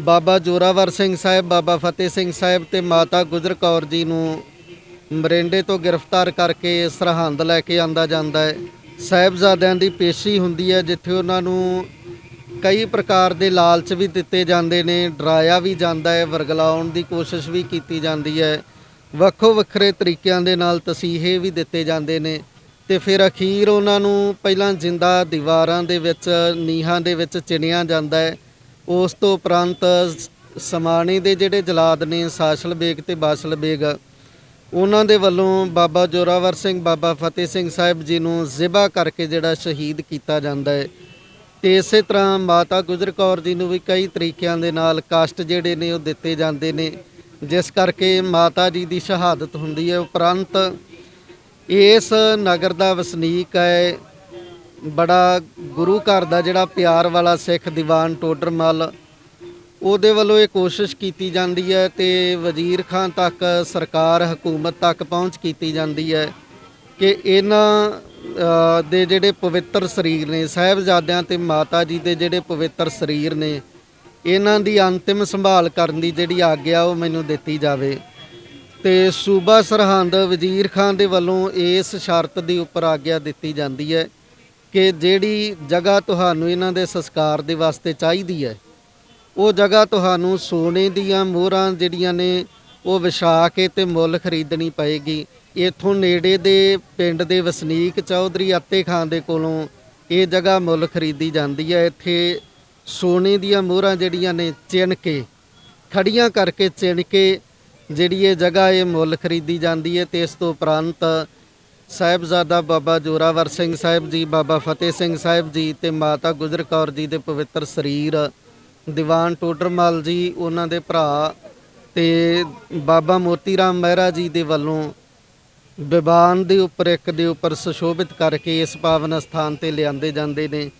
ਬਾਬਾ ਜੋਰਾਵਰ ਸਿੰਘ ਸਾਹਿਬ, ਬਾਬਾ ਫਤਿਹ ਸਿੰਘ ਸਾਹਿਬ ਤੇ ਮਾਤਾ ਗੁਜਰ ਕੌਰ ਜੀ ਨੂੰ ਮਰਿੰਡੇ ਤੋਂ ਗ੍ਰਿਫਤਾਰ ਕਰਕੇ ਸਰਹੰਦ ਲੈ ਕੇ ਆਂਦਾ ਜਾਂਦਾ ਹੈ। ਸਾਹਿਬਜ਼ਾਦਿਆਂ ਦੀ ਪੇਸ਼ੀ ਹੁੰਦੀ ਹੈ, ਜਿੱਥੇ ਉਹਨਾਂ ਨੂੰ ਕਈ ਪ੍ਰਕਾਰ ਦੇ ਲਾਲਚ ਵੀ ਦਿੱਤੇ ਜਾਂਦੇ ਨੇ, ਡਰਾਇਆ ਵੀ ਜਾਂਦਾ ਹੈ, ਵਰਗਲਾਉਣ ਦੀ ਕੋਸ਼ਿਸ਼ ਵੀ ਕੀਤੀ ਜਾਂਦੀ ਹੈ। ਵੱਖੋ ਵੱਖਰੇ ਤਰੀਕਿਆਂ ਦੇ ਨਾਲ ਤਸੀਹੇ ਵੀ ਦਿੱਤੇ ਜਾਂਦੇ ਨੇ ਤੇ ਫਿਰ ਅਖੀਰ ਉਹਨਾਂ ਨੂੰ ਪਹਿਲਾਂ ਜਿੰਦਾ ਦੀਵਾਰਾਂ ਦੇ ਵਿੱਚ, ਨੀਹਾਂ ਦੇ ਵਿੱਚ ਚਿਣਿਆ ਜਾਂਦਾ ਹੈ। ਉਸ ਤੋਂ ਉਪਰੰਤ ਸਮਾਣੀ ਦੇ ਜਿਹੜੇ ਜਲਾਦ ਨੇ, ਸਾਸ਼ਲ ਬੇਗ ਤੇ ਬਾਸ਼ਲ ਬੇਗ, ਉਹਨਾਂ ਦੇ ਵੱਲੋਂ ਬਾਬਾ ਜੋਰਾਵਰ ਸਿੰਘ, ਬਾਬਾ ਫਤਿਹ ਸਿੰਘ ਸਾਹਿਬ ਜੀ ਨੂੰ ਜ਼ਿਬਾ ਕਰਕੇ ਜਿਹੜਾ ਸ਼ਹੀਦ ਕੀਤਾ ਜਾਂਦਾ ਹੈ। ਤੇ ਇਸੇ ਤਰ੍ਹਾਂ ਮਾਤਾ ਗੁਜਰ ਕੌਰ ਜੀ ਨੂੰ ਵੀ ਕਈ ਤਰੀਕਿਆਂ ਦੇ ਨਾਲ ਕਸ਼ਟ ਜਿਹੜੇ ਨੇ ਉਹ ਦਿੱਤੇ ਜਾਂਦੇ ਨੇ, ਜਿਸ ਕਰਕੇ ਮਾਤਾ ਜੀ ਦੀ ਸ਼ਹਾਦਤ ਹੁੰਦੀ ਹੈ। ਉਪਰੰਤ ਇਸ ਨਗਰ ਦਾ ਵਸਨੀਕ ਹੈ ਬੜਾ ਗੁਰੂ ਘਰ ਦਾ ਜਿਹੜਾ ਪਿਆਰ ਵਾਲਾ ਸਿੱਖ ਦੀਵਾਨ ਟੋਡਰਮਲ ਉਹਦੇ ਵੱਲੋਂ ਇਹ ਕੋਸ਼ਿਸ਼ ਕੀਤੀ ਜਾਂਦੀ ਹੈ ਤੇ ਵਜ਼ੀਰ ਖਾਨ ਤੱਕ, ਸਰਕਾਰ, ਹਕੂਮਤ ਤੱਕ ਪਹੁੰਚ ਕੀਤੀ ਜਾਂਦੀ ਹੈ ਕਿ ਇਹਨਾਂ ਦੇ ਜਿਹੜੇ ਪਵਿੱਤਰ ਸਰੀਰ ਨੇ, ਸਾਹਿਬਜ਼ਾਦਿਆਂ ਤੇ ਮਾਤਾ ਜੀ ਦੇ ਜਿਹੜੇ ਪਵਿੱਤਰ ਸਰੀਰ ਨੇ, ਇਹਨਾਂ ਦੀ ਅੰਤਿਮ ਸੰਭਾਲ ਕਰਨ ਦੀ ਜਿਹੜੀ ਆਗਿਆ ਉਹ ਮੈਨੂੰ ਦਿੱਤੀ ਜਾਵੇ। ਤੇ ਸੂਬਾ ਸਰਹੰਦ ਵਜ਼ੀਰ ਖਾਨ ਦੇ ਵੱਲੋਂ ਇਸ ਸ਼ਰਤ ਦੀ ਉੱਪਰ ਆਗਿਆ ਦਿੱਤੀ ਜਾਂਦੀ ਹੈ ਕਿ ਜਿਹੜੀ ਜਗ੍ਹਾ ਤੁਹਾਨੂੰ ਇਹਨਾਂ ਦੇ ਸੰਸਕਾਰ ਦੇ ਵਾਸਤੇ ਚਾਹੀਦੀ ਹੈ, ਉਹ ਜਗ੍ਹਾ ਤੁਹਾਨੂੰ ਸੋਨੇ ਦੀਆਂ ਮੋਹਰਾਂ ਜਿਹੜੀਆਂ ਨੇ, ਉਹ ਵਿਛਾ ਕੇ ਤੇ ਮੁੱਲ ਖਰੀਦਣੀ ਪਏਗੀ। ਇਥੋਂ ਨੇੜੇ ਦੇ ਪਿੰਡ ਦੇ ਵਸਨੀਕ ਚੌਧਰੀ ਅੱਤੇ ਖਾਨ ਦੇ ਕੋਲੋਂ ਇਹ ਜਗ੍ਹਾ ਮੁੱਲ ਖਰੀਦੀ ਜਾਂਦੀ ਹੈ। ਇੱਥੇ ਸੋਨੇ ਦੀਆਂ ਮੋਹਰਾਂ ਜਿਹੜੀਆਂ ਨੇ, ਚਿਣ ਕੇ ਖੜੀਆਂ ਕਰਕੇ ਚਿਣ ਕੇ ਜਿਹੜੀ ਇਹ ਜਗ੍ਹਾ ਇਹ ਮੁੱਲ ਖਰੀਦੀ ਜਾਂਦੀ ਹੈ ਤੇ ਇਸ ਤੋਂ ਉਪਰੰਤ ਸਾਹਿਬਜ਼ਾਦਾ ਬਾਬਾ ਜੋਰਾਵਰ ਸਿੰਘ ਸਾਹਿਬ ਜੀ, ਬਾਬਾ ਫਤਿਹ ਸਿੰਘ ਸਾਹਿਬ ਜੀ ਤੇ ਮਾਤਾ ਗੁਜਰ ਕੌਰ ਜੀ ਦੇ ਪਵਿੱਤਰ ਸਰੀਰ, ਦੀਵਾਨ ਟੋਡਰਮਲ ਜੀ, ਉਹਨਾਂ ਦੇ ਭਰਾ ਤੇ ਬਾਬਾ ਮੋਤੀ ਰਾਮ ਮਹਿਰਾ ਜੀ ਦੇ ਵੱਲੋਂ ਵਿਵਾਨ ਦੇ ਉੱਪਰ, ਇੱਕ ਦੇ ਉੱਪਰ ਸੁਸ਼ੋਭਿਤ ਕਰਕੇ ਇਸ ਪਾਵਨ ਸਥਾਨ ਤੇ ਲਿਆਂਦੇ ਜਾਂਦੇ ਨੇ।